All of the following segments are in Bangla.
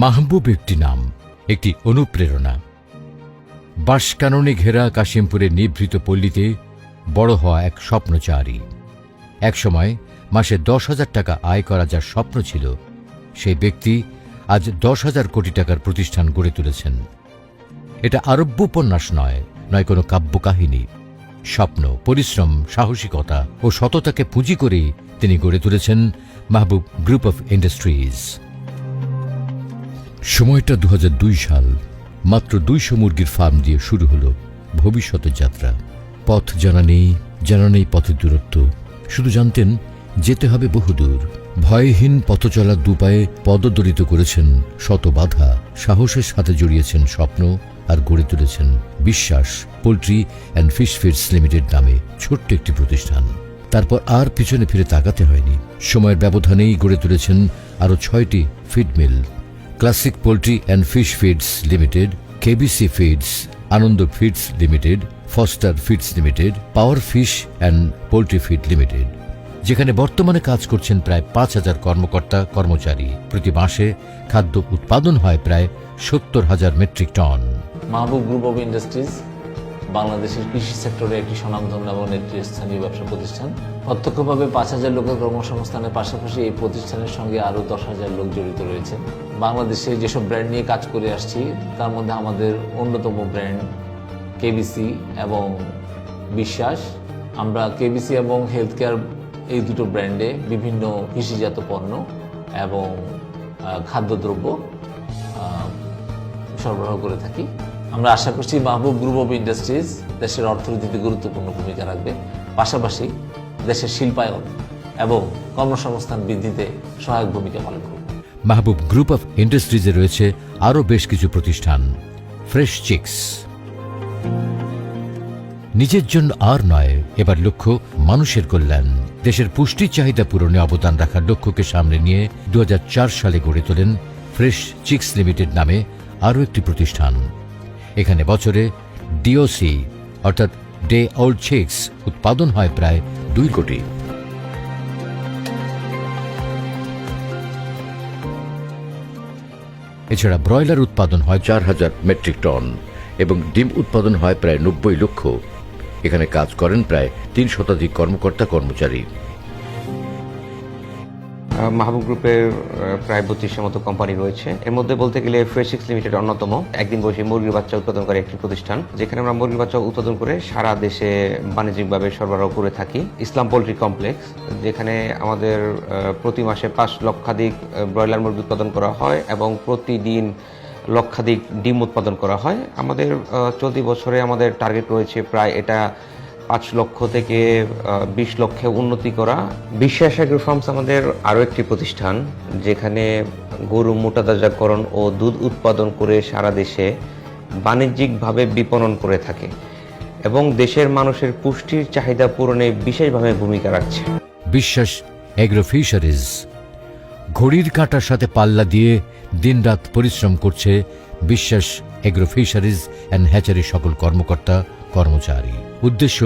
মাহবুব একটি নাম, একটি অনুপ্রেরণা। বাঁশকাননে ঘেরা কাশিমপুরের নিভৃত পল্লীতে বড় হওয়া এক স্বপ্নচারী। একসময় মাসে দশ হাজার টাকা আয় করা যার স্বপ্ন ছিল, সেই ব্যক্তি আজ দশ হাজার কোটি টাকার প্রতিষ্ঠান গড়ে তুলেছেন। এটা আরব্য উপন্যাস নয় নয় কোনো কাব্য কাহিনী স্বপ্ন, পরিশ্রম, সাহসিকতা ও সততাকে পুঁজি করেই তিনি গড়ে তুলেছেন মাহবুব গ্রুপ অফ ইন্ডাস্ট্রিজ। সময়টা দু হাজার দুই সাল। মাত্র দুইশো মুরগির ফার্ম দিয়ে শুরু হলো ভবিষ্যতের যাত্রা। পথ জানা নেই জানা নেই পথের দূরত্ব। শুধু জানতেন, যেতে হবে বহুদূর। ভয়হীন পথ চলার দুপায়ে পদদলিত করেছেন শত বাধা। সাহসের সাথে জড়িয়েছেন স্বপ্ন আর গড়ে তুলেছেন বিশ্বাস। Poultry and fish feeds limited নামে ছোট্ট একটি প্রতিষ্ঠান। তারপর আর পিছনে ফিরে তাকাতে হয়নি। সময়ের ব্যবধানেই গড়ে তুলেছেন আরও ছয়টি feed mill. Classic poultry and fish feeds limited KBC feeds Ananda feeds limited foster feeds limited power fish and poultry feed limited যেখানে বর্তমানে কাজ করছেন প্রায় পাঁচ হাজার কর্মকর্তা, কর্মচারী। প্রতি মাসে খাদ্য উৎপাদন হয় প্রায় সত্তর হাজার metric ton. Mahbub group of industries, বাংলাদেশের কৃষি সেক্টরে একটি স্বনামধন্য এবং নেতৃস্থানীয় ব্যবসা প্রতিষ্ঠান। প্রত্যক্ষভাবে পাঁচ হাজার লোকের কর্মসংস্থানের পাশাপাশি এই প্রতিষ্ঠানের সঙ্গে আরও দশ হাজার লোক জড়িত রয়েছে। বাংলাদেশে যেসব ব্র্যান্ড নিয়ে কাজ করে আসছি, তার মধ্যে আমাদের অন্যতম ব্র্যান্ড কেবিসি এবং বিশ্বাস। আমরা কেবিসি এবং হেলথ কেয়ার এই দুটো ব্র্যান্ডে বিভিন্ন কৃষিজাত পণ্য এবং খাদ্যদ্রব্য সরবরাহ করে থাকি। আমরা আশা করছি মাহবুব গ্রুপ অফ ইন্ডাস্ট্রিজ দেশের অর্থনীতিতে গুরুত্বপূর্ণ ভূমিকা রাখবে। পাশাপাশি দেশের শিল্পায়ন এবং কর্মসংস্থান বৃদ্ধিতে সহায়ক ভূমিকা পালন করবে। মাহবুব গ্রুপ অফ ইন্ডাস্ট্রিজে রয়েছে আরও বেশ কিছু প্রতিষ্ঠান। Fresh chicks. নিজের জন্য আর নয়, এবার লক্ষ্য মানুষের কল্যাণ। দেশের পুষ্টির চাহিদা পূরণে অবদান রাখার লক্ষ্যকে সামনে নিয়ে দু হাজার চার সালে গড়ে তোলেন ফ্রেশ চিক্স লিমিটেড নামে আরও একটি প্রতিষ্ঠান। এখানে বছরে ডিওসি, অর্থাৎ ডে ওল্ড চিক্স, উৎপাদন হয় প্রায় দুই কোটি। এছাড়া ব্রয়লার উৎপাদন হয় চার হাজার মেট্রিক টন এবং ডিম উৎপাদন হয় প্রায় নব্বই লক্ষ। এখানে কাজ করেন প্রায় তিন শতাধিক কর্মকর্তা কর্মচারী মাহবুব গ্রুপের প্রায় বত্রিশের মতো কোম্পানি রয়েছে। এর মধ্যে বলতে গেলে ফ্রেশিক্স লিমিটেড অন্যতম। একদিন বসে মুরগির বাচ্চা উৎপাদনকারী একটি প্রতিষ্ঠান, যেখানে আমরা মুরগির বাচ্চা উৎপাদন করে সারা দেশে বাণিজ্যিকভাবে সরবরাহ করে থাকি। ইসলাম পোলট্রি কমপ্লেক্স, যেখানে আমাদের প্রতি মাসে পাঁচ লক্ষাধিক ব্রয়লার মুরগি উৎপাদন করা হয় এবং প্রতিদিন লক্ষাধিক ডিম উৎপাদন করা হয়। আমাদের চলতি বছরে আমাদের টার্গেট রয়েছে প্রায় এটা পাঁচ লক্ষ থেকে বিশ লক্ষে উন্নতি করা। বিশ্বাস অ্যাগ্রো ফার্মস আমাদের আরও একটি প্রতিষ্ঠান, যেখানে গরু মোটাতাজাকরণ ও দুধ উৎপাদন করে সারা দেশে বাণিজ্যিকভাবে বিপণন করে থাকে এবং দেশের মানুষের পুষ্টির চাহিদা পূরণে বিশেষভাবে ভূমিকা রাখছে। বিশ্বাস এগ্রো ফিশারিজ, ঘড়ির কাঁটার সাথে পাল্লা দিয়ে দিনরাত পরিশ্রম করছে বিশ্বাস এগ্রো ফিশারিজ অ্যান্ড হ্যাচারি সকল কর্মকর্তা, কর্মচারী। উদ্দেশ্য,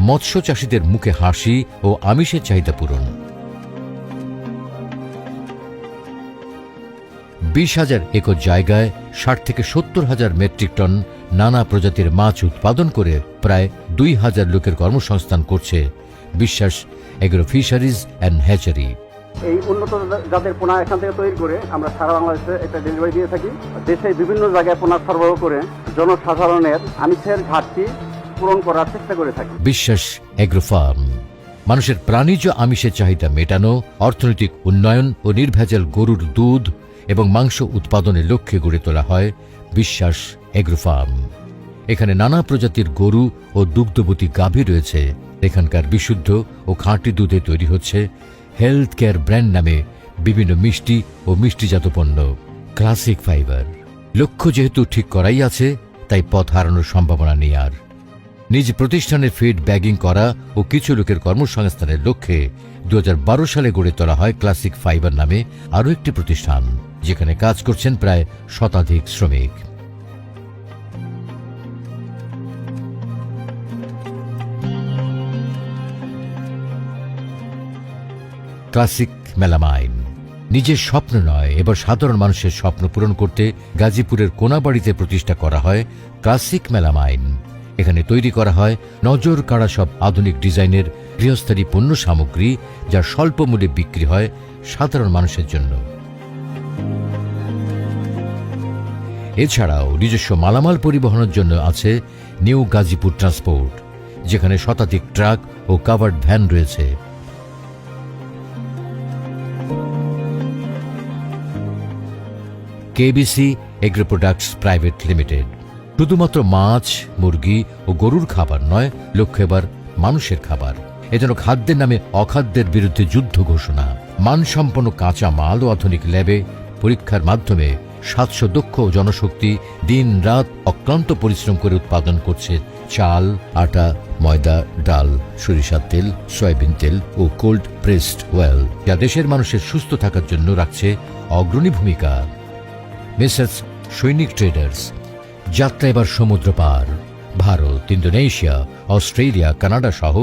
মৎস্য চাষীদের মুখে হাসি ও আমিষের চাহিদা পূরণ। বিশ হাজার একর জায়গায় ষাট থেকে সত্তর হাজার মেট্রিক টন নানা প্রজাতির মাছ উৎপাদন করে প্রায় দুই হাজার লোকের কর্মসংস্থান করছে বিশ্বাস এগ্রো ফিশারিজ অ্যান্ড হ্যাচারি। এই উন্নত জাতের পোনা এখান থেকে তৈরি করে আমরা সারা বাংলাদেশে একটা ডেলিভারি দিয়ে থাকি। দেশের বিভিন্ন জায়গায় পোনা সরবরাহ করে জনসাধারণের আমিষের ঘাটতি পূরণ করার চেষ্টা করে থাকি। বিশ্বাস এগ্রো ফার্ম মানুষের প্রাণীজ আমিষের চাহিদা মেটানো, অর্থনৈতিক উন্নয়ন ও নির্ভেজাল গরুর দুধ এবং মাংস উৎপাদনের লক্ষ্যে গড়ে তোলা হয় বিশ্বাস এগ্রোফার্ম। এখানে নানা প্রজাতির গরু ও দুগ্ধবতী গাভী রয়েছে। এখানকার বিশুদ্ধ ও খাঁটি দুধে তৈরি হচ্ছে হেলথ কেয়ার ব্র্যান্ড নামে বিভিন্ন মিষ্টি ও মিষ্টিজাত পণ্য। Classic fibre. লক্ষ্য যেহেতু ঠিক করাই আছে, তাই পথ হারানোর সম্ভাবনা নেই আর। নিজ প্রতিষ্ঠানের ফিড ব্যাগিং করা ও কিছু লোকের কর্মসংস্থানের লক্ষ্যে দু হাজার বারো সালে গড়ে তোলা হয় ক্লাসিক ফাইবার নামে আরও একটি প্রতিষ্ঠান, যেখানে কাজ করছেন প্রায় শতাধিক শ্রমিক। Classic melamine. নিজের স্বপ্ন নয়, এবার সাধারণ মানুষের স্বপ্ন পূরণ করতে গাজীপুরের কোনাবাড়িতে প্রতিষ্ঠা করা হয় ক্লাসিক মেলামাইন। এখানে তৈরি করা হয় নজর কাড়া সব আধুনিক ডিজাইনের গৃহস্থালী পণ্য সামগ্রী, যা স্বল্প মূল্যে বিক্রি হয় সাধারণ মানুষের জন্য। এছাড়াও নিজস্ব মালামাল পরিবহনের জন্য আছে নিউ গাজীপুর ট্রান্সপোর্ট, যেখানে শতাধিক ট্রাক ও কাভার্ড ভ্যান রয়েছে। KBC agro products private limited শুধুমাত্র মাছ, মুরগি ও গরুর খাবার নয়, লক্ষ্য এবার মানুষের খাবার। এজন্য খাদ্যের নামে অখাদ্যের বিরুদ্ধে যুদ্ধ ঘোষণা। মানসম্পন্ন কাঁচা মাল ও আধুনিক ল্যাবে পরীক্ষার মাধ্যমে সাতশো দক্ষ জনশক্তি দিন রাত অক্লান্ত পরিশ্রম করে উৎপাদন করছে চাল, আটা, ময়দা, ডাল সরিষার তেল, সয়াবিন তেল ও কোল্ড প্রেসড ওয়েল, যা দেশের মানুষের সুস্থ থাকার জন্য রাখছে অগ্রণী ভূমিকা। মিসেস, সৈনিক ট্রেডার্স যাত্রা এবার সমুদ্র পার। ভারত, ইন্দোনেশিয়া, অস্ট্রেলিয়া, কানাডা সহ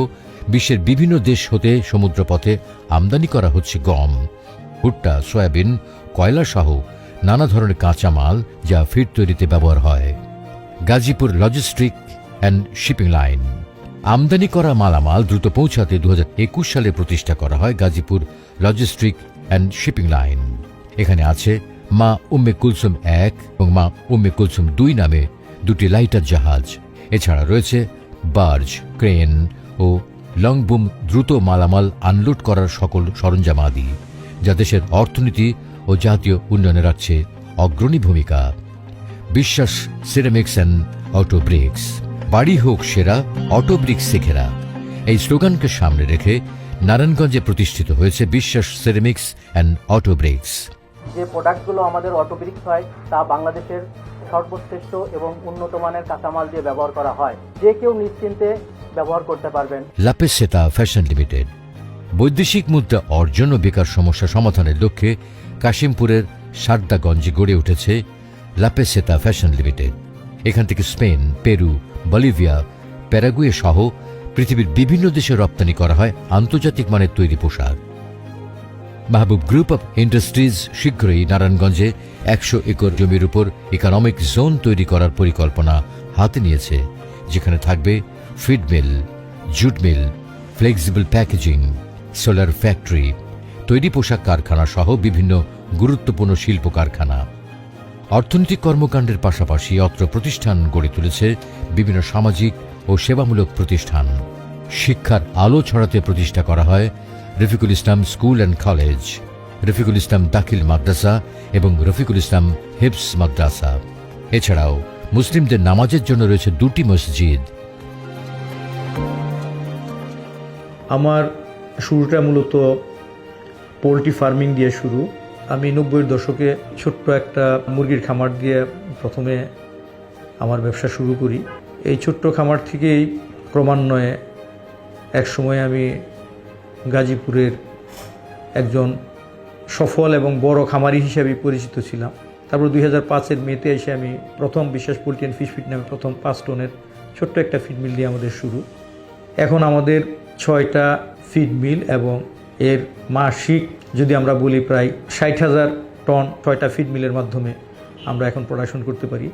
বিশ্বের বিভিন্ন দেশ হতে সমুদ্রপথে আমদানি করা হচ্ছে গম, ভুট্টা, সয়াবিন, কয়লা সহ নানা ধরনের কাঁচামাল যা ফিড তৈরিতে ব্যবহার হয়। Gazipur logistic and shipping line আমদানি করা মালামাল দ্রুত পৌঁছাতে দু হাজার একুশ সালে প্রতিষ্ঠা করা হয় Gazipur logistic and shipping line এখানে আছে মা উম্মে কুলসুম এক এবং মা উম্মে কুলসুম দুই নামে দুটি লাইটার জাহাজ। এছাড়া রয়েছে বার্জ, ক্রেন ও লংবুম দ্রুত মালামাল আনলোড করার সকল সরঞ্জামাদি যা দেশের অর্থনীতি ও জাতীয় উন্নয়নে রাখছে অগ্রণী ভূমিকা। বিশ্বাস, সিরামিক্স অ্যান্ড অটো ব্রিক্স বাড়ি হোক সেরা অটো ব্রিক্স শেখেরা। এই স্লোগানকে সামনে রেখে নারায়ণগঞ্জে প্রতিষ্ঠিত হয়েছে বিশ্বাস, সিরামিক্স অ্যান্ড অটো ব্রিক্স যে প্রোডাক্টগুলো আমাদের অটোব্রিক্স হয়, তা বাংলাদেশের সর্বশ্রেষ্ঠ এবং উন্নত মানের কাঁচামাল দিয়ে ব্যবহার করা হয়। যে কেউ নিশ্চিন্তে ব্যবহার করতে পারবেন। লাপেসেতা ফ্যাশন লিমিটেড বৈদেশিক মুদ্রা অর্জন ও বেকার সমস্যা সমাধানের লক্ষ্যে কাশিমপুরের সারদাগঞ্জে গড়ে উঠেছে লাপেসেতা ফ্যাশন লিমিটেড এখান থেকে স্পেন, পেরু, বলিভিয়া, প্যারাগুয়ে সহ পৃথিবীর বিভিন্ন দেশে রপ্তানি করা হয় আন্তর্জাতিক মানের তৈরি পোশাক। মাহবুব গ্রুপ অফ ইন্ডাস্ট্রিজ শীঘ্রই নারায়ণগঞ্জে একশো একর জমির উপর ইকোনমিক জোন তৈরি করার পরিকল্পনা হাতে নিয়েছে, যেখানে থাকবে feed mill jute mill flexible packaging solar factory তৈরি পোশাক কারখানা সহ বিভিন্ন গুরুত্বপূর্ণ শিল্প কারখানা। অর্থনৈতিক কর্মকাণ্ডের পাশাপাশি অত্র প্রতিষ্ঠান গড়ে তুলেছে বিভিন্ন সামাজিক ও সেবামূলক প্রতিষ্ঠান। শিক্ষার আলো ছড়াতে প্রতিষ্ঠা করা হয় Rafiqul Islam school and college, Rafiqul Islam দাখিল মাদ্রাসা এবং রফিকুল ইসলাম হিপস মাদ্রাসা। এছাড়াও মুসলিমদের নামাজের জন্য রয়েছে দুটি মসজিদ। আমার শুরুটা মূলত পোলট্রি ফার্মিং দিয়ে শুরু। আমি নব্বইয়ের দশকে ছোট্ট একটা মুরগির খামার দিয়ে প্রথমে আমার ব্যবসা শুরু করি। এই ছোট্ট খামার থেকেই ক্রমান্বয়ে এক সময় আমি গাজীপুরের একজন সফল এবং বড় খামারি হিসাবে পরিচিত ছিলাম। তারপর দুই হাজার পাঁচের মেতে এসে আমি প্রথম বিশ্বাস পোলট্রি অ্যান্ড ফিশ ফিট নামে প্রথম পাঁচ টনের ছোট্ট একটা ফিড মিল দিয়ে আমাদের শুরু। এখন আমাদের ছয়টা ফিড মিল এবং এর মাসিক যদি আমরা বলি প্রায় ষাট হাজার টন ছয়টা ফিড মিলের মাধ্যমে আমরা এখন প্রোডাকশন করতে পারি।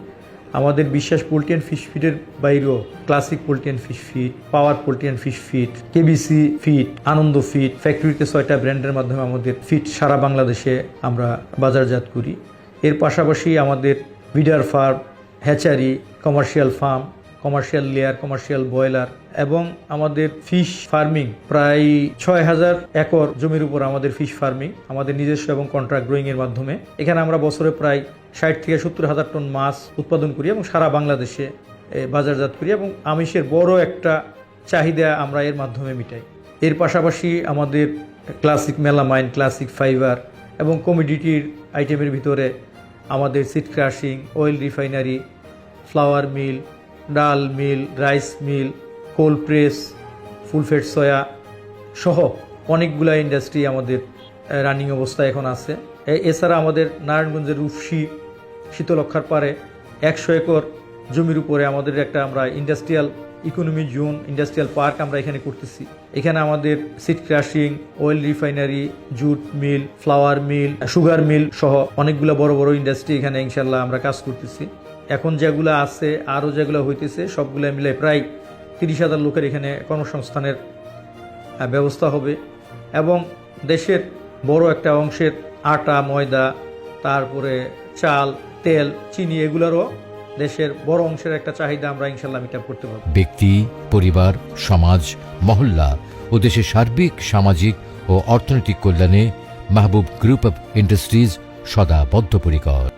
আমাদের বিশ্বাস পোলট্রি অ্যান্ড ফিশ ফিডের বাইরেও classic poultry and fish feed power poultry and fish feed KBC feed, Ananda feed ফ্যাক্টরিতে ছয়টা ব্র্যান্ডের মাধ্যমে আমাদের ফিট সারা বাংলাদেশে আমরা বাজারজাত করি। এর পাশাপাশি আমাদের breeder farm hatchery commercial farm commercial layer commercial broiler এবং আমাদের ফিশ ফার্মিং প্রায় ছয় হাজার একর জমির উপর আমাদের ফিশ ফার্মিং আমাদের নিজস্ব এবং কন্ট্রাক্ট গ্রোয়িং এর মাধ্যমে। এখানে আমরা বছরে প্রায় ষাট থেকে সত্তর হাজার টন মাছ উৎপাদন করি এবং সারা বাংলাদেশে বাজারজাত করি এবং আমিষের বড় একটা চাহিদা আমরা এর মাধ্যমে মিটাই। এর পাশাপাশি আমাদের ক্লাসিক মেলামাইন ক্লাসিক ফাইবার এবং কমিডিটির আইটেমের ভিতরে আমাদের seed crushing oil refinery flour mill ডাল mill, rice mill cold press full fat soya সহ অনেকগুলা ইন্ডাস্ট্রি আমাদের রানিং অবস্থায় এখন আছে। এছাড়া আমাদের নারায়ণগঞ্জের রূপসী শীতলক্ষার পারে একশো একর জমির উপরে আমাদের একটা আমরা industrial economy zone industrial park আমরা এখানে করতেছি। এখানে আমাদের seed crushing oil refinery jute mill flour mill sugar mill সহ অনেকগুলো বড় বড় ইন্ডাস্ট্রি এখানে ইনশাল্লাহ আমরা কাজ করতেছি। এখন যেগুলো আছে আরও যেগুলো হইতেছে, সবগুলো মিলে প্রায় তিরিশ হাজার লোকের এখানে কর্মসংস্থানের ব্যবস্থা হবে। এবং দেশের বড় একটা অংশের আটা, ময়দা, তারপরে চাল, তেল, চিনি, এগুলোরও দেশের বড় অংশের একটা চাহিদা আমরা ইনশাল্লাহ মিট করতে পারব। ব্যক্তি, পরিবার, সমাজ, মহল্লা ও দেশের সার্বিক, সামাজিক ও অর্থনৈতিক কল্যাণে মাহবুব গ্রুপ অফ ইন্ডাস্ট্রিজ সদা বদ্ধপরিকর।